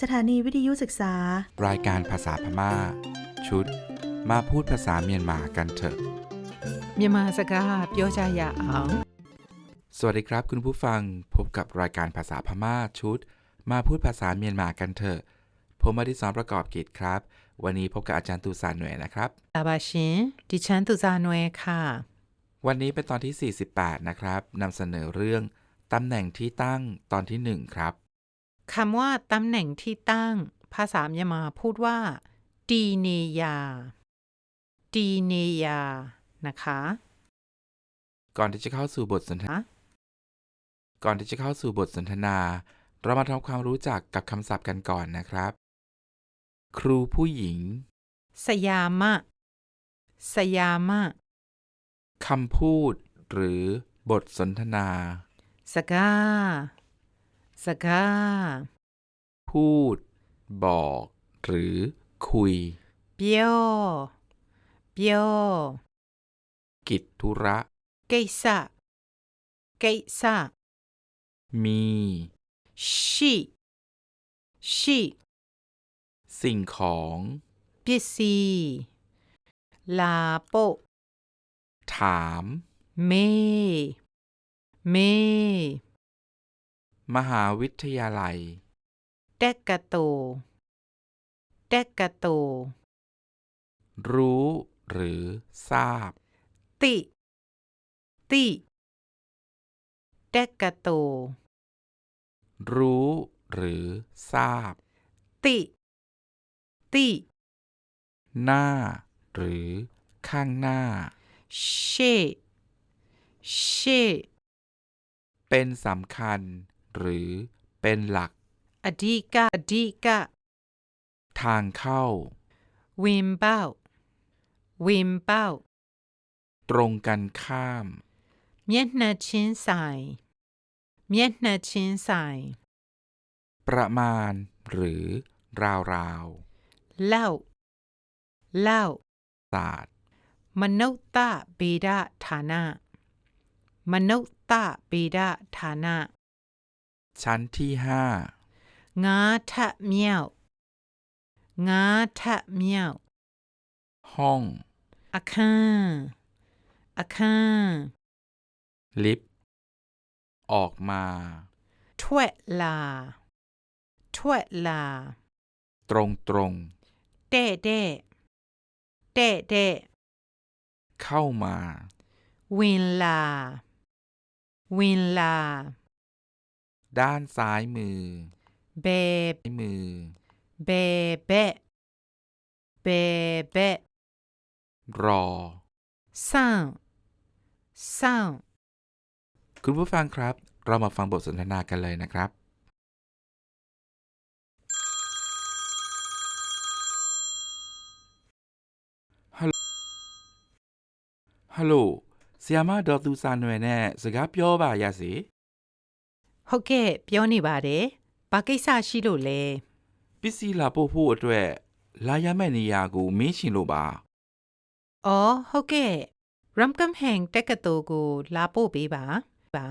สถานีวิทยุศึกษา รายการภาษาพม่า ชุด มาพูดภาษาเมียนมากันเถอะ เมียนมาสกาเโยชายาอ๋องสวัสดีครับคุณผู้ฟังพบกับรายการภาษาพม่าชุด มาพูดภาษาเมียนมากันเถอะ ผมอดิศรประกอบกิจครับ วันนี้พบกับอาจารย์ตูซานหน่วยนะครับตาบาชินดิฉันตูซานหน่วยค่ะ วันนี้เป็นตอนที่ 48 นะครับนำเสนอเรื่องตำแหน่งที่ตั้งตอนที่ 1 ครับ คำว่าตำแหน่งที่ตั้ง ภาษามยมาพูดว่าดีเนียาดีเนียานะคะ ก่อนที่จะเข้าสู่บทสนทนา ก่อนที่จะเข้าสู่บทสนทนา เรามาทำความรู้จักกับคำศัพท์กันก่อนนะครับ ครูผู้หญิง สยามะ สยามะคำพูดหรือบทสนทนา สกา สกาพูด บอก หรือ คุย เปียว เปียว กิจธุระ เกษะเกษะมี ชีชีสิ่งของปิซีลาโป ถาม เม เม มหาวิทยาลัย เดกะโต เดกะโต รู้หรือทราบ ติ ติเดกะโต รู้หรือทราบ ติ ติ หน้า หรือข้างหน้า เช เช เป็นสำคัญ หรือเป็นหลัก adika ะดีกะทางเข้าวิมเป้าวิมเป้าตรงกันข้าม mietna chin sai mietna chin sai ประมาณ หรือ ราวราวเล่าเล่าศาสตร์มนุษย์ตาบีดาฐานะมนุษย์ตาบีดาฐานะ ชั้นที่ห้างาทะเมียวงาทะเมียวห้องอาคาอาคาลิฟต์ออกมาถ้วยลาถ้วยลา ตรงตรงเตะเดะเตะเดะเข้ามา วินลา วินลา ด้านซ้ายมือ เบะมือ เบะเบะเบะเบะรอซ่าวซ่าวคุณผู้ฟังครับ เรามาฟังบทสนทนากันเลยนะครับ ฮัลโหลเซียมาดอตูซานเวเน่สกับโยบายาสิ ဟုတ်ကဲ့ပြောနေပါတယ်ဘာကိစ္စရှိလို့လဲပစ္စည်းလာပို့ဖို့အတွက်လာရမယ့်နေရာကိုမင်းရှင်လို့ပါအော်ဟုတ်ကဲ့ ram kam hang တက္ကသိုလ်ကိုလာပို့ပေးပါပါ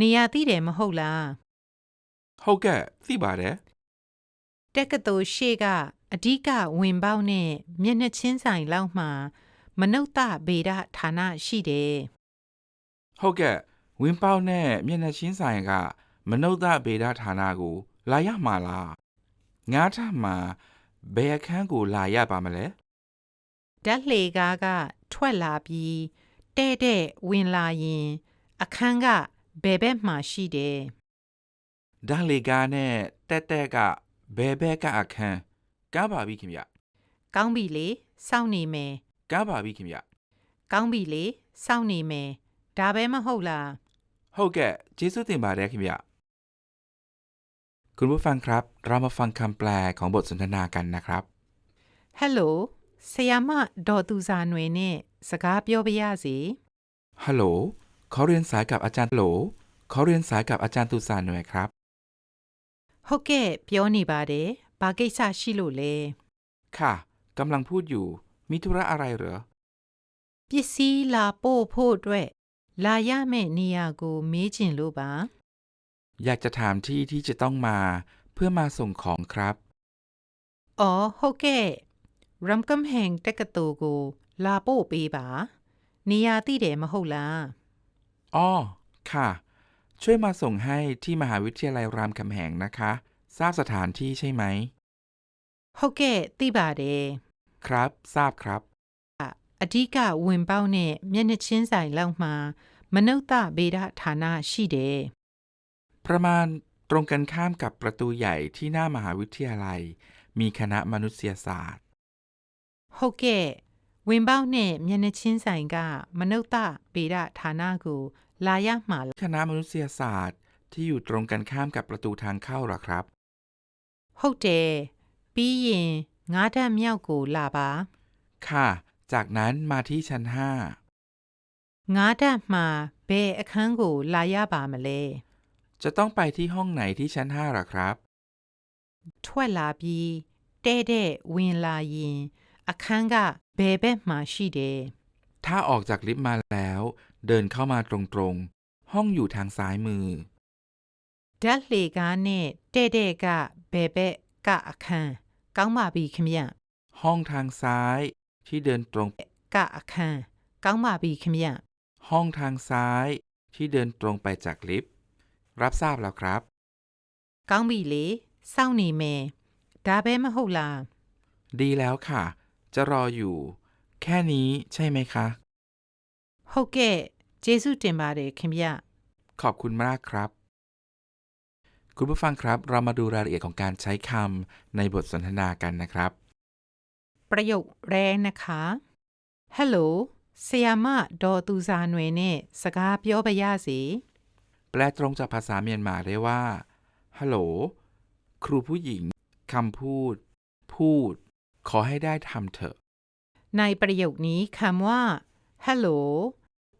နေရာသိတယ်မဟုတ်လားဟုတ်ကဲ့သိပါတယ်တက္ကသိုလ်ရှေ့ကအဓိကဝင်ပေါက်နဲ့မျက်နှာချင်းဆိုင်လောက်မှာ မနုဿဗေဒဌာနရှိတယ်ဟုတ်ကဲ့ ဝင်းပေါက်နဲ့မျက်နှာချင်းဆိုင်က မနုဿဗေဒဌာနကို လာရမှာလားငါးထပ်မှာဘယ်အခန်းကိုလာရပါမလဲဓာတ်လှေကားကထွက်လာပြီးတဲ့တဲ့ဝင်လာရင် အခန်းကဘယ်ဘက်မှာရှိတယ်ဓာတ်လေကားနဲ့တက်တက်ကဘယ်ဘက်ကအခန်းကားပါပြီခင်ဗျကောင်းပြီလေစောင့်နေမယ်ကားပါပြီခင်ဗျကောင်းပြီလေစောင့်နေမယ်ဒါပဲမဟုတ်လား ဟုတ်ကဲ့ကျေးဇူးတင်ပါတယ်ခင်ဗျคุณผู้ฟังครับ เรามาฟังคำแปลของบทสนทนากันนะครับ ဟယ်လိုဆရာမဒေါ်သူစာနွယ်နဲ့စကားပြောပါရစေ ฮัลโหลเขาเรียนสายกับอาจารย์โหลเขาเรียนสายกับอาจารย์ตุสานหน่วยครับ ဟုတ်ကဲ့ပြောနေပါတယ်ဘာကိစ္စရှိလို့လဲ ค่ะกำลังพูดอยู่ มีธุระอะไรเหรอ ပစ္စည်းလာပို့ဖို့အတွက် လာရမယ့်နေရာကိုမေးချင်လို့ပါ อยากจะถามที่ที่จะต้องมา เ พื่อมาส่งของครับ อ๋อဟုတ်ကဲ့ရမ်ကမ်ဟန်တက္ကသိုလ်ကိုလာပို့ပေးပါနေရာသိတယ်မဟုတ်လား อ้อ ค่ะ ช่วยมาส่งให้ที่มหาวิทยาลัยรามคำแหงนะคะ ทราบสถานที่ใช่ไหม ဟုတ်ကဲ့သိပါတယ် ครับ ทราบครับ အဓိကဝင်ပေါက်နဲ့မျက်နှာချင်းဆိုင်လောက်မှာမနုဿဗေဒဌာနရှိတယ် ประมาณตรงกันข้ามกับประตูใหญ่ที่หน้ามหาวิทยาลัย มีคณะมนุษยศาสตร์ ဟုတ်ကဲ့ဝင်ပေါက်နဲ့မျက်နှာချင်းဆိုင်ကမနုဿဗေဒဌာနကိုလာရမှာလား คณะมนุษยศาสตร์ ที่อยู่ตรงกันข้ามกับประตูทางเข้าหรอครับ ဟုတ်တယ်ပြီးရင်ငါးဓာတ်မြောက်ကိုလာပါ ค่ะ จากนั้นมาที่ชั้นห้า งาดมาเบอคังกูลายาบามาเลจะต้องไปที่ห้องไหนที่ชั้นห้าหรอครับทวลาบีเต้เดวินลายินอคังกาเบเบมาชีเด ถ้าออกจากลิฟต์มาแล้ว เดินเข้ามาตรงๆ ห้องอยู่ทางซ้ายมือ ดัลเลกาเนเตเดกาเบเบกะอาคังก้างมาบีขมยะห้องทางซ้าย ที่เดินตรง กะค่ะกังมาบีขมยะห้องทางซ้ายที่เดินตรงไปจากลิฟต์ รับทราบแล้วครับ กังบีเลเศร้าหนีเมดาเบมะโฮลาดีแล้วค่ะ จะรออยู่ แค่นี้ใช่ไหมคะโอเคเจสุเตมาเรขมยะขอบคุณมากครับ คุณผู้ฟังครับ เรามาดูรายละเอียดของการใช้คำในบทสนทนากันนะครับ ประโยคแรงนะคะ Hello สยามะดอตูซานเวเนสกาเปียวไปยาสีแปลตรงจากภาษาเมียนมาได้ว่า ฮัลโหล ครูผู้หญิง คำพูด พูด ขอให้ได้ทำเถอะ ในประโยคนี้คำว่า ฮัลโหล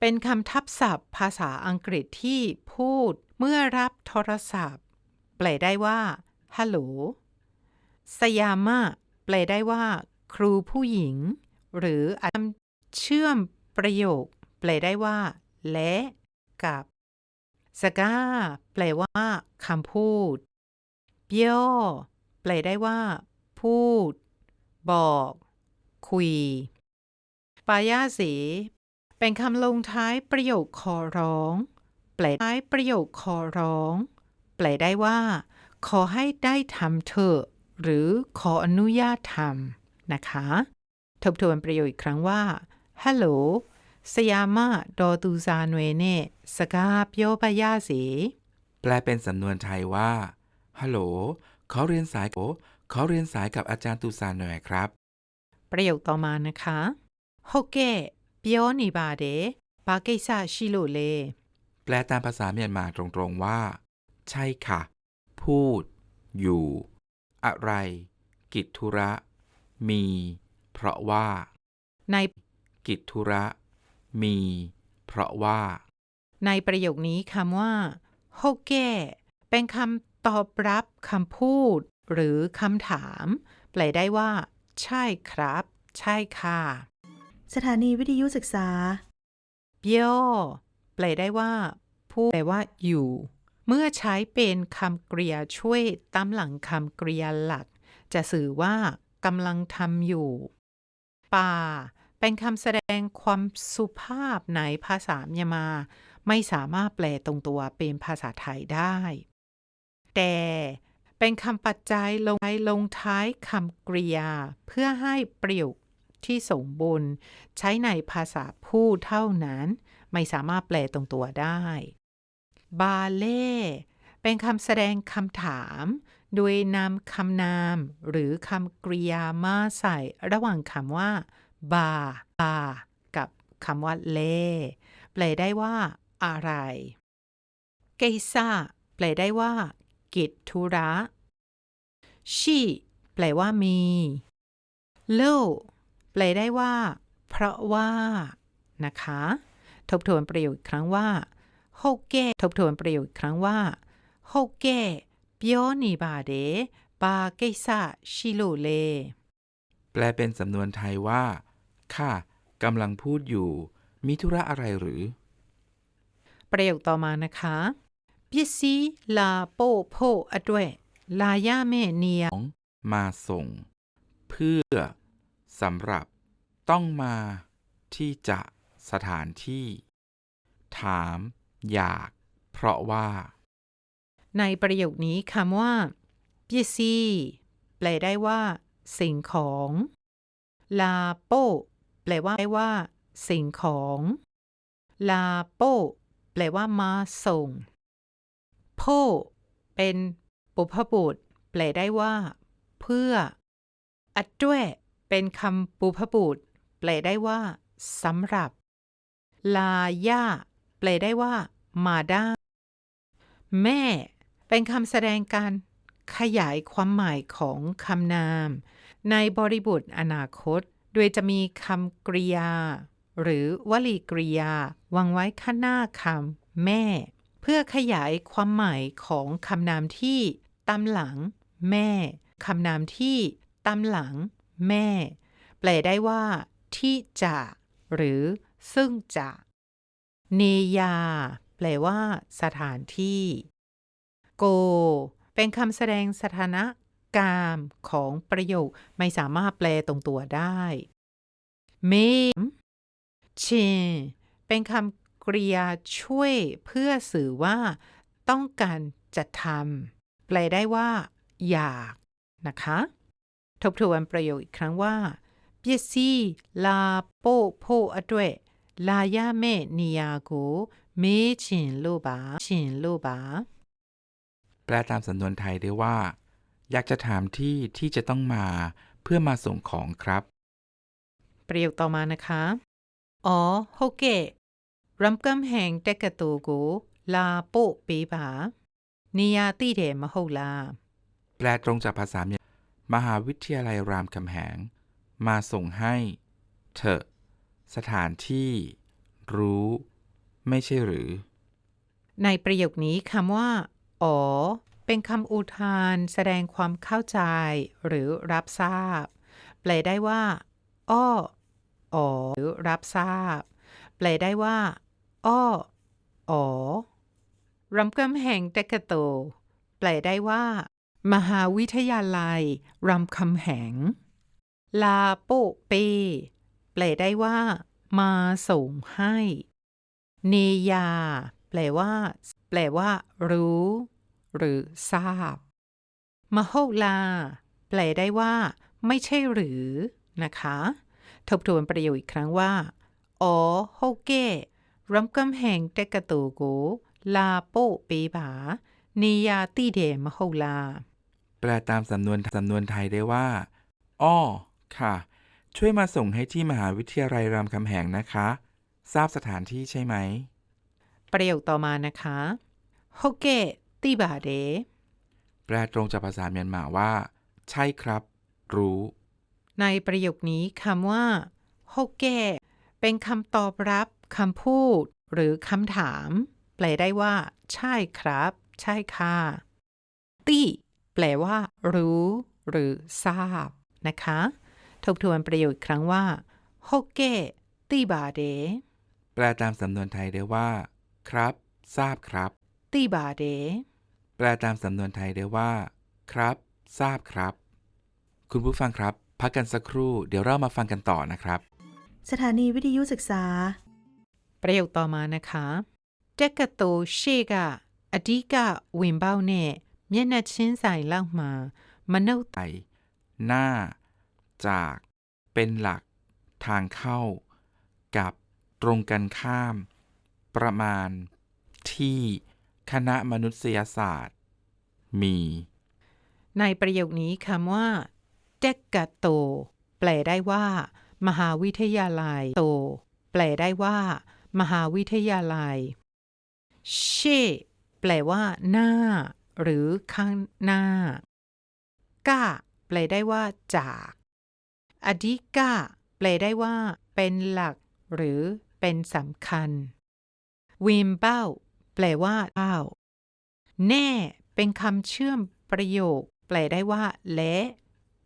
เป็นคำทับศัพท์ ภาษาอังกฤษที่พูดเมื่อรับโทรศัพท์ แปลได้ว่า ฮัลโหล สยามะแปลได้ว่า ครูผู้หญิง หรืออาจเชื่อมประโยค แปลได้ว่า และกับสกาแปลว่าคำพูดเปียวแปลได้ว่า พูด บอก คุย ปายาสี เป็นคำลงท้ายประโยคขอร้อง แปลท้ายประโยคขอร้อง แปลได้ว่า ขอให้ได้ทำเถอะ หรือขออนุญาตทำ นะคะ ทบทวนประโยคอีกครั้งว่า Hello สยามะดอตูซาเนเนสกาปโยวปายาสีแปลเป็นสำนวนไทยว่า ฮัลโหล เขาเรียนสายโอเขาเรียนสายกับอาจารย์ตูซาเน่ครับ ประโยคต่อมานะคะโฮเกเปียวนิบาเดปาเกซาชิโลเล แปลตามภาษาเมียนมาตรงๆว่า ใช่ค่ะ พูด อยู่ อะไร กิจธุระ มี เพราะว่า ในกิจธุระ มี เพราะว่า ในประโยคนี้คำว่าโฮเกเป็นคำตอบรับคำพูด หรือคำถาม แปลได้ว่า ใช่ครับ ใช่ค่ะ สถานีวิทยุศึกษาเปียวแปลได้ว่าพูดแปลว่า อยู่ เมื่อใช้เป็นคำกริยาช่วยตามหลังคำกริยาหลัก จะสื่อว่า กำลังทำอยู่ ป่า เป็นคำแสดงความสุภาพในภาษาเมียมา ไม่สามารถแปลตรงตัวเป็นภาษาไทยได้ แต่เป็นคำปัจจัยลงท้ายลงท้ายคำกริยา เพื่อให้ประโยคที่สมบูรณ์ ใช้ในภาษาพูดเท่านั้น ไม่สามารถแปลตรงตัวได้ บาเล่ เป็นคำแสดงคำถาม โดยนำคำนาม หรือคำกริยามาใส่ระหว่างคำว่าบาบากับคำว่าเลแปลได้ว่า อะไรเกซ่าแปลได้ว่า กิจธุระชีแปลว่ามีโลแปลได้ว่า เพราะว่า นะคะ ทบทวนประโยคอีกครั้งว่าโฮเกะทบทวนประโยคอีกครั้งว่าโฮเก ะเปียวนี่บาเดบาเกซาชิโลเล แปลเป็นสำนวนไทยว่า ค่ะกำลังพูดอยู่ มีธุระอะไรหรือ ประโยคต่อมานะคะပစ္စည်းလာပို့ဖို့အတွက် ลาย่าเมเนีย มาส่ง เพื่อสำหรับ ต้องมาที่จะสถานที่ ถาม อยาก เพราะว่า ในประโยคนี้คำว่าเปีซีแปลได้ว่า สิ่งของลาโปแปลว่าได้ว่า สิ่งของลาโปแปลว่ามาส่งโพเป็นปุพบุตรแปลได้ว่า เพื่ออัดด้วยเป็นคำปุพบุตรแปลได้ว่าสำหรับ ลาย่าแปลได้ว่า มาได้แม่ เป็นคำแสดงการขยายความหมายของคำนาม ในบริบทอนาคต โดยจะมีคำกริยา หรือวลีกริยาวางไว้ข้างหน้าคำแม่ เพื่อขยายความหมายของคำนามที่ตามหลัง แม่คำนามที่ตามหลัง แม่ แปลได้ว่า ที่จะ หรือ ซึ่งจะเนยา แปลว่า สถานที่ โก เป็นคำแสดงสถานะกามของประโยคไม่สามารถแปลตรงตัวได้เมชเป็นคำกริยาช่วยเพื่อสื่อว่า ต้องการจะทำแปลได้ว่า อยากนะคะ ทบทวนประโยคอีกครั้งว่าเปียซีลาโปโพอด้วลายาเมนิยาโกเมชินโลบาชินโลบา แปลตามสำนวนไทยได้ว่า อยากจะถามที่ที่จะต้องมาเพื่อมาส่งของครับ ประโยคต่อมานะคะอ๋อโฮเกะรำมกำแหงเตกตูกูลาโปปีบานิยาตีเดมโหลาแปลตรงจากภาษาเมหาวิทยาลัยรามคำแหง มาส่งให้ เถอะ สถานที่ รู้ ไม่ใช่หรือ ในประโยคนี้คำว่า อ๋อ เป็นคำอุทานแสดงความเข้าใจ หรือรับทราบ แปลได้ว่า อ้อ อ๋อ หรือรับทราบ แปลได้ว่า อ้อ อ๋อรำกำแหงเตกะโต แปลได้ว่า มหาวิทยาลัยรำคำแหง ลาโปเป แปลได้ว่า มาส่งให้ เนยา แปลว่า แปลว่า รู้ หรือทราบมโหลา แปลได้ว่า ไม่ใช่หรือ นะคะ ทบทวนประโยคอีกครั้งว่าอ๋อโฮเก้รำกำแหงเตกะตูโกลาโปเปบาเนยาตีเดมโหลา แปลตามสำนวนสำนวนไทยได้ว่าอ้อค่ะ ช่วยมาส่งให้ที่มหาวิทยาลัยรามคำแหงนะคะ ทราบสถานที่ใช่ไหม ประโยคต่อมานะคะโฮเก้ตีบาเดแปลตรงจากภาษาเมียนมาว่า ใช่ครับ รู้ ในประโยคนี้คำว่าโฮเก้เป็นคำตอบรับคำพูด หรือคำถาม แปลได้ว่า ใช่ครับ ใช่ค่ะตี้แปลว่า รู้ หรือทราบ นะคะ ทบทวนประโยคอีกครั้งว่าโฮเก้ตีบาเดแปลตามสำนวนไทยได้ว่า ครับ ทราบครับ ตีบาเด แปลตามสำนวนไทยได้ว่า ครับ ทราบครับ คุณผู้ฟังครับ พักกันสักครู่ เดี๋ยวเรามาฟังกันต่อนะครับ สถานีวิทยุศึกษา ประโยคต่อมานะคะเจกะโตเชกะอดีกะဝင်ပေါက်နဲ့မျက်နှာချင်းဆိုင်လောက်မှာမနှုတ် ไป หน้า จาก เป็นหลัก ทางเข้า กับ ตรงกันข้าม ประมาณที่คณะมนุษยศาสตร์ มี ในประโยคนี้คำว่าเจกะโต แปลได้ว่า มหาวิทยาลัยโต แปลได้ว่า มหาวิทยาลัย เช แปลว่า หน้า หรือข้างหน้ากะแปลได้ว่า จากอดิกะแปลได้ว่า เป็นหลัก หรือเป็นสำคัญ วิมเป้า แปลว่าเป้าแน่ เป็นคำเชื่อมประโยค แปลได้ว่า และ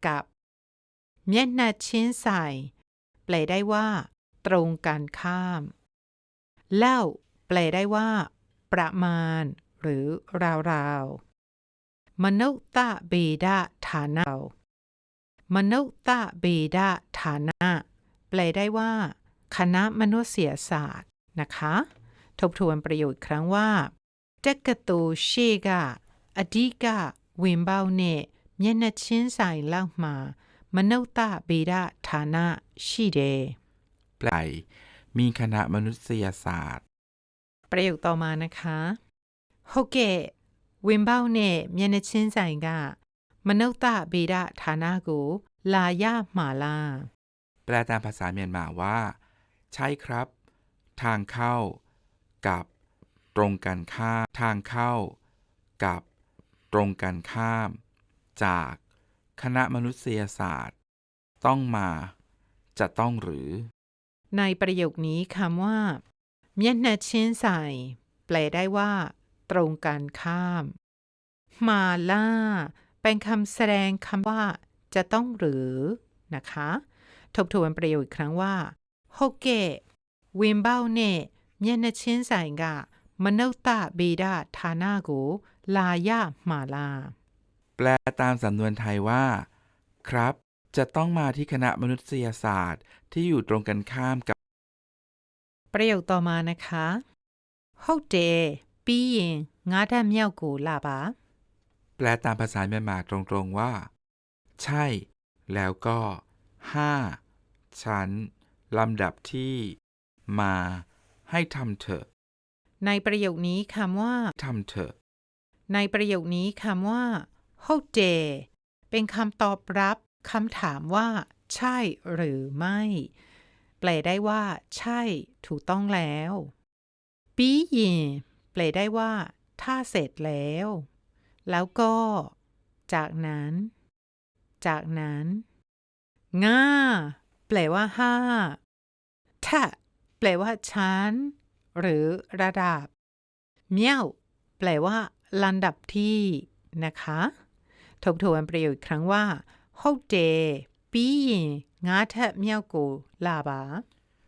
กับเมียนนาชินใส่แปลได้ว่า ตรงกันข้าม เล่า แปลได้ว่า ประมาณ หรือราวมนุษตะเบดะฐานะมนุษตะเบดะฐานะ แปลได้ว่า คณะมนุษยศาสตร์นะคะ ทบทวนประโยชน์ครั้งว่าတက္ကသိုလ်ရှေ့ကအဓိကဝင်ပေါက်နဲ့မျက်နှာချင်းဆိုင်လောက်မှာမနုဿဗေဒဌာနရှိတယ် แปลมีคณะมนุษยศาสตร์ ประโยคต่อมานะคะဟုတ်ကဲ့ဝင်ပေါက်နဲ့မျက်နှာချင်းဆိုင်ကမနုဿဗေဒဌာနကိုလာရမှာလား แปลตามภาษาเมียนมาว่า ใช่ครับ ทางเข้า กับตรงกันข้ามทางเข้า กับตรงกันข้าม จากคณะมนุษยศาสตร์ ต้องมา จะต้องหรือ ในประโยคนี้คำว่าเมียนนาเชนไซแปลได้ว่า ตรงกันข้าม มาล่า เป็นคำแสดงคำว่า จะต้องหรือนะคะ ทบทวนประโยคอีกครั้งว่าโฮเกวิมเบ้าเน မျက်နှာချင်းဆိုင်ကမနုဿဗေဒဌာနကိုလာရမှာလား แปลตามสำนวนไทยว่า ครับ จะต้องมาที่คณะมนุษยศาสตร์ ที่อยู่ตรงกันข้ามกับ ประโยคต่อมานะคะဟုတ်တယ်ပြီးရင်ငါးဓာတ်မြောက်ကိုလာပါ แปลตามภาษาเมียนมาตรงๆว่า ใช่ แล้วก็ห้าชั้นลำดับที่ มา ให้ทำเถอะ ในประโยคนี้คำว่า ทำเถอะ ในประโยคนี้คำว่าโฮเจเป็นคำตอบรับคำถามว่า ใช่หรือไม่ แปลได้ว่า ใช่ ถูกต้องแล้วปียแปลได้ว่า ถ้าเสร็จแล้ว แล้วก็ จากนั้น จากนั้นง่าแปลว่าห้าแทะ ลว่าชั้น หรือระดับ เมี่ยวแปลว่าลำดับที่นะคะ ทบทวนประโยคอีกครั้งว่าဟုတ်တယ်ပြီးရင်ငါးထပ်မြောက်ကိုလာပါ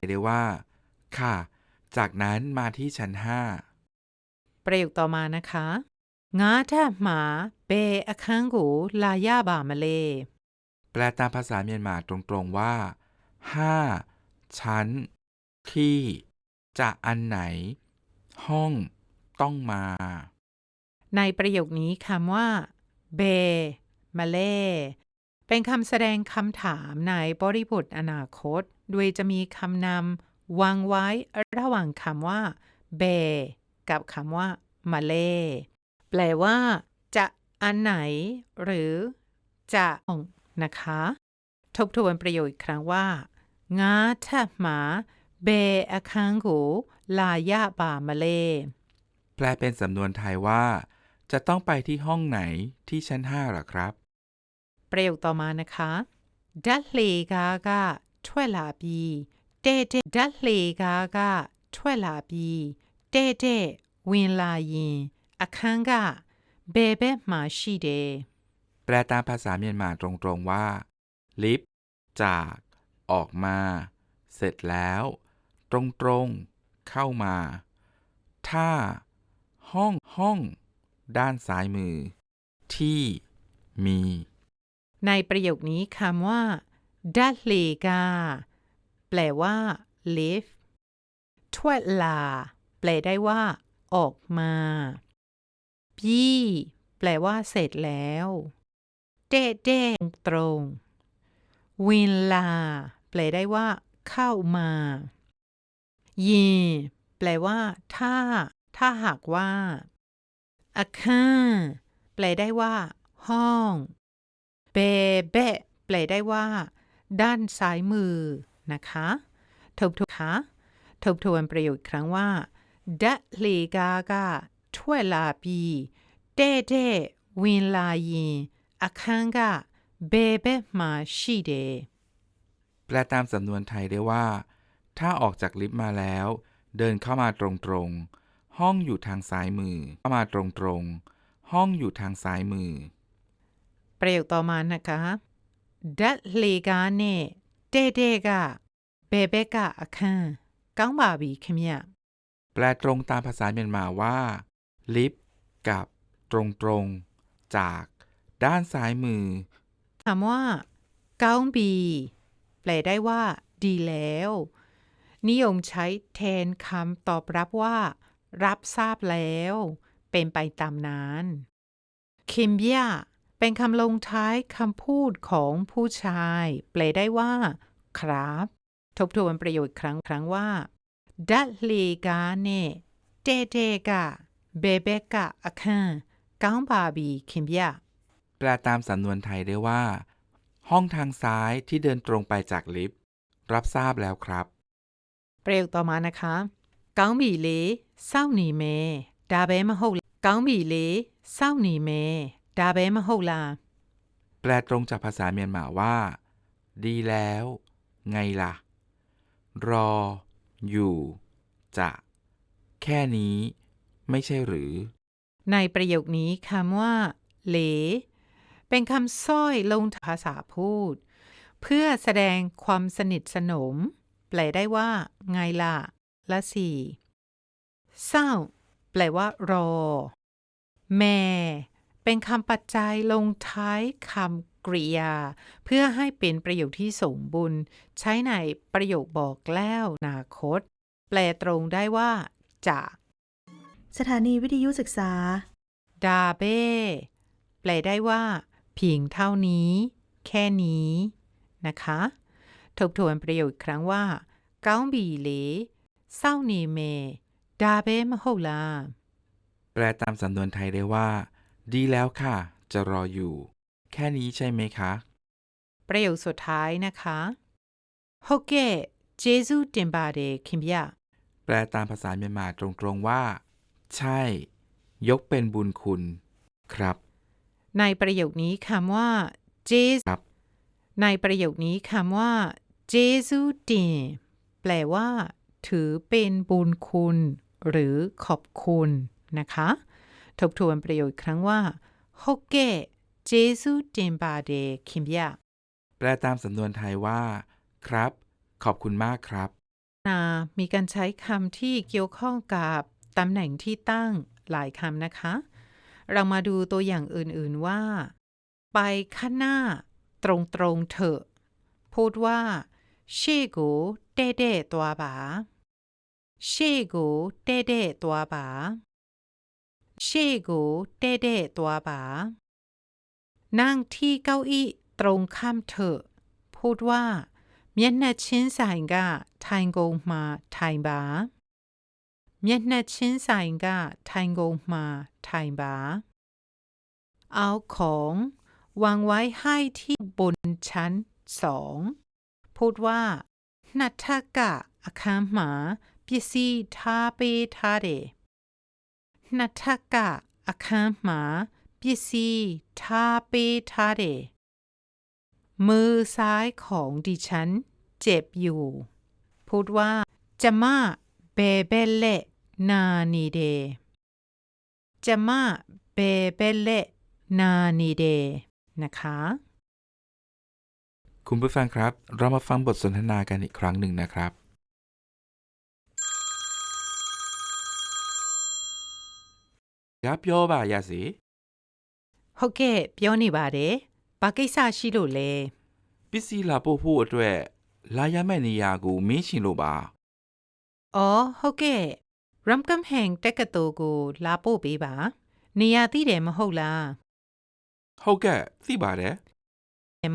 เรียกว่า ค่ะ จากนั้นมาที่ชั้นห้า ประโยคต่อมานะคะငါးထပ်မှာဘယ်အခန်းကိုလာရပါမလဲ แปลตามภาษาเมียนมาตรงๆว่าห้าชั้น ที่จะอันไหน ห้องต้องมา ในประโยคนี้คำว่าเบมาเล่เป็นคำแสดงคำถามในบริบทอนาคต โดยจะมีคำนำวางไว้ระหว่างคำว่าเบกับคำว่ามาเล่แปลว่า จะอันไหน หรือ จะองนะคะ ทบทวนประโยคอีกครั้งว่างาถ้าหมา เบอาคังกูลายาบามาเล่แปลเป็นสำนวนไทยว่า จะต้องไปที่ห้องไหนที่ชั้นห้าหรอครับ ประโยคต่อมานะคะดัตเลกากะช่วยลาบีเต้เต้ดัตเลกากะช่วยลาบีเต้เต้วินลายินอาคังกะเบเบมาชีเดแปลตามภาษาเมียนมาตรงๆว่า ลิฟต์จาก ออกมา เสร็จแล้ว ตรงๆ เข้ามา ถ้า ห้องห้อง ด้านซ้ายมือ ที่ มี ในประโยคนี้คำว่าดัตเลกาแปลว่า live ช่วลา แปลได้ว่า ออกมาบีแปลว่า เสร็จแล้วเด้เด้ตรง วินลา แปลได้ว่า เข้ามา ยินแปลว่า ถ้า ถ้าหากว่าอาคาแปลได้ว่า ห้องเบเบะแปลได้ว่า ด้านซ้ายมือนะคะทบทวนคะทบทวนประโยคอีกครั้งว่าดัตเลกากาช่วยลาปีเต้เต้วินลายินอาคังกะเบเบะมาชีเดแปลตามสำนวนไทยได้ว่า ถ้าออกจากลิฟต์มาแล้ว เดินเข้ามาตรงๆ ห้องอยู่ทางซ้ายมือ เข้ามาตรงๆ ห้องอยู่ทางซ้ายมือ ประโยคต่อมานะคะดัตเลกาเน่เต้เต้กะเบเบะกะอาคังก้าวบาบีขมียแปลตรงตามภาษาเมียนมาว่า ลิฟต์กับตรงตรงจากด้านซ้ายมือคำว่าเก้าบีแปลได้ว่า ดีแล้ว นิยมใช้แทนคำตอบรับว่า รับทราบแล้ว เป็นไปตามนั้นคิมเบียเป็นคำลงท้ายคำพูดของผู้ชาย แปลได้ว่า ครับ ทบทวนประโยชน์ครั้งครั้งว่าดัตเลกาเนเตเตกะเบเบกะอะคันก้าวบาบีคิมเบียแปลตามสำนวนไทยได้ว่า ห้องทางซ้ายที่เดินตรงไปจากลิฟต์ รับทราบแล้วครับ ประโยคต่อมานะคะကောင်းပြီလေစောင့်နေမယ်ဒါပဲမဟုတ်လားကောင်းပြီလေစောင့်နေမယ်ဒါပဲမဟုတ်လား แปลตรงจากภาษาเมียนมาว่า ดีแล้ว ไงล่ะ รอ อยู่ จะ แค่นี้ ไม่ใช่หรือ ในประโยคนี้คำว่าเหลเป็นคำสร้อยลงภาษาพูด เพื่อแสดงความสนิทสนม แป ลได้ว่า ไงล่ะและสี่เศร้า แปลว่า รอ แม่ เป็นคำปัจจัยลงท้ายคำกริยา เพื่อให้เป็นประโยคที่สมบูรณ์ ใช้ในประโยคบอกแล้วอนาคต แปลตรงได้ว่า จะสถานีวิทยุศึกษา ดาเบ้ แปลได้ว่าเพียงเท่านี้ แค่นี้ นะคะ ทบทวนประโยคอีกครั้งว่าก้าบีเลเศร้านีเมดาเบมโฮลาแปลตามสำนวนไทยได้ว่า ดีแล้วค่ะ จะรออยู่ แค่นี้ใช่ไหมคะ ประโยคสุดท้ายนะคะโฮเกเจซูตินบาเดคิมยะแปลตามภาษาเมียนมาตรงๆว่า ใช่ ยกเป็นบุญคุณ ครับ ในประโยคนี้คำว่าเจครัในประโยคนี้คำว่า เจซูตินแปลว่า ถือเป็นบุญคุณ หรือขอบคุณนะคะ ทบทวนประโยคอีกครั้งว่าฮกเกะเจซูตินบาเดคิมยะแปลตามสำนวนไทยว่า ครับ ขอบคุณมากครับนามีการใช้คำที่เกี่ยวข้องกับตำแหน่งที่ตั้งหลายคำนะคะ เรามาดูตัวอย่างอื่นๆว่า ไปข้างหน้า ตรงๆเถอะ พูดว่า ရှေ့ကိုတဲ့တဲ့သွားပါရှေ့ကိုတဲ့တဲ့သွားပါရှေ့ကိုတဲ့တဲ့သွားပါนั่งที่เก้าอี้ตรงข้ามเถอะ พูดว่า မျက်နှာချင်းဆိုင်ကထိုင်ကုန်မှာထိုင်ပါမျက်နှာချင်းဆိုင်ကထိုင်ကုန်မှာထိုင်ပါเอาของวางไว้ให้ที่บนชั้นสอง พูดว่านัทกะอาคาหมาปิซีทาเปทาเดนัทกะอาคาหมาปิซีทาเปทาเดมือซ้ายของดิฉัน เจ็บอยู่ พูดว่าจะมาเบเบเลนานีเดจะมาเบเบเลนานีเดนะคะ คุณผู้ฟังครับ เรามาฟังบทสนทนากันอีกครั้งหนึ่งนะครับ อย่าเปียวบ่าอย่าสิ ဟုတ်ကဲ့ပြောနေပါတယ်ဘာကိစ္စရှိလို့လဲ ပစ္စည်းလာပို့ဖို့အတွက် လာရမယ့်နေရာကိုမင်းရှင်လို့ပါ အော်ဟုတ်ကဲ့ရမ်ကမ်ဟန်တက္ကသိုလ်ကိုလာပို့ပေးပါ နေရာသိတယ်မဟုတ်လား ဟုတ်ကဲ့သိပါတယ်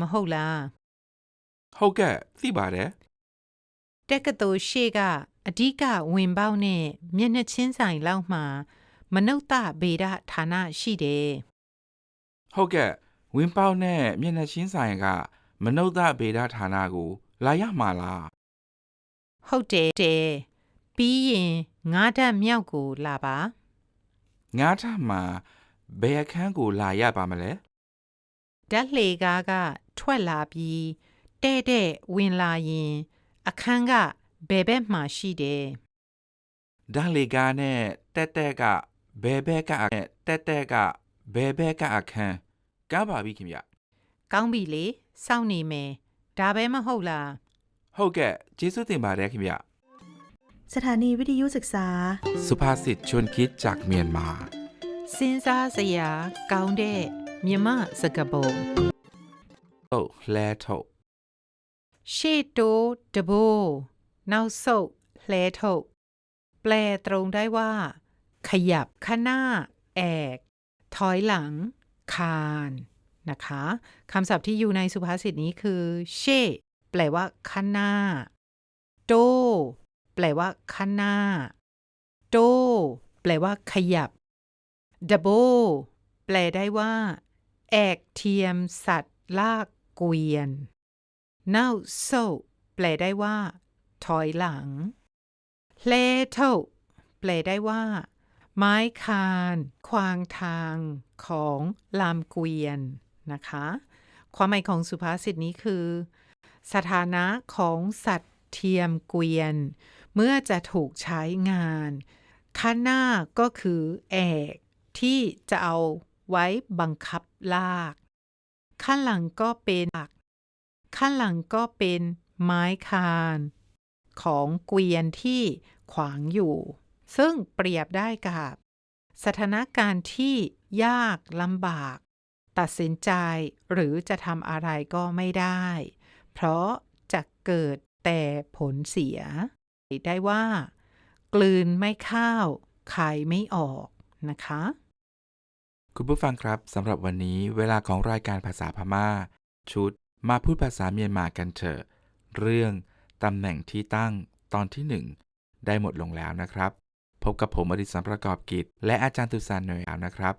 မဟုတ်လား ဟုတ်ကဲ့သိပါတယ်တက္ကသိုလ်ရှေ့ကအဓိကဝင်ပေါက်နဲ့မျက်နှာချင်းဆိုင်လောက်မှာ မနုဿဗေဒဌာနရှိတယ်ဟုတ်ကဲ့ဝင်းပေါက်နဲ့မျက်နှာချင်းဆိုင်က မနုဿဗေဒဌာနကို လာရမှာလား။ဟုတ်တယ်တဲ့။ပြီးရင်ငါးဓာတ်မြောက်ကိုလာပါငါးထပ်မှာဘယ်အခန်းကိုလာရပါမလဲ။ဓာတ်လှေကားကထွက်လာပြီး တဲ့တဲ့ဝင်လာရင် အခန်းကဘယ်ဘက်မှာရှိတယ် ဓာတ်လေကားနဲ့တက်တက်ကဘဲဘက်ကတက်တက်ကဘဲဘက်ကအခန်းကမ်းပါပြီခင်ဗျ ။ကောင်းပြီလေစောင့်နေမယ်။ဒါပဲမဟုတ်လား ဟုတ်ကဲ့ကျေးဇူးတင်ပါတယ်ခင်ဗျ สถานีวิทยุศึกษา สุภาษิตชวนคิดจากเมียนมา ။စဉ်းစားစရာကောင်းတဲ့ မြန်မာစကားပုံ โตแลโถ ရှေ့တိုးတဘိုးနောက်ဆုတ်လှဲထုတ်แปลตรงได้ว่า ขยับข้างหน้า แอก ถอยหลัง คานนะคะคำศัพท์ที่อยู่ในสุภาษิตนี้คือ เช่ แปลว่าข้างหน้า โต แปลว่าข้างหน้า โต แปลว่า ขยับดับโบแปลได้ว่า แอกเทียมสัตว์ลากเกวียน now so แปลได้ว่า ถอยหลังเลเทแปลได้ว่า ไม้คาน ควางทางของลามเกวียนนะคะ ความหมายของสุภาษิตนี้คือ สถานะของสัตว์เทียมเกวียน เมื่อจะถูกใช้งานข้างหน้าก็คือแอกที่จะเอาไว้บังคับลาก ข้างหลังก็เป็นหลัก ข้างหลังก็เป็นไม้คาน ของเกวียนที่ขวางอยู่ ซึ่งเปรียบได้กับ สถานการณ์ที่ยากลำบาก ตัดสินใจหรือจะทำอะไรก็ไม่ได้ เพราะจะเกิดแต่ผลเสีย ได้ว่า กลืนไม่เข้าวขายไม่ออกนะคะ คุณผู้ฟังครับสำหรับวันนี้เวลาของรายการภาษาพม่า ชุด มาพูดภาษาเมียนมากันเถอะ เรื่องตำแหน่งที่ตั้งตอนที่หนึ่งได้หมดลงแล้วนะครับ พบกับผมอดิสัมประกอบกิจ และอาจารย์ตุสานเนยแล้วนะครับ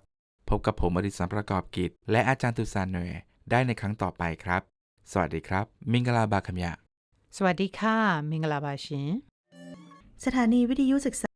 พบกับผมอดิสัมประกอบกิจ และอาจารย์ตุสานเนยได้ในครั้งต่อไปครับ สวัสดีครับ มิงกลาบาคำยะ สวัสดีค่ะ มิงกลาบาชินสถานีวิทยุศึกษา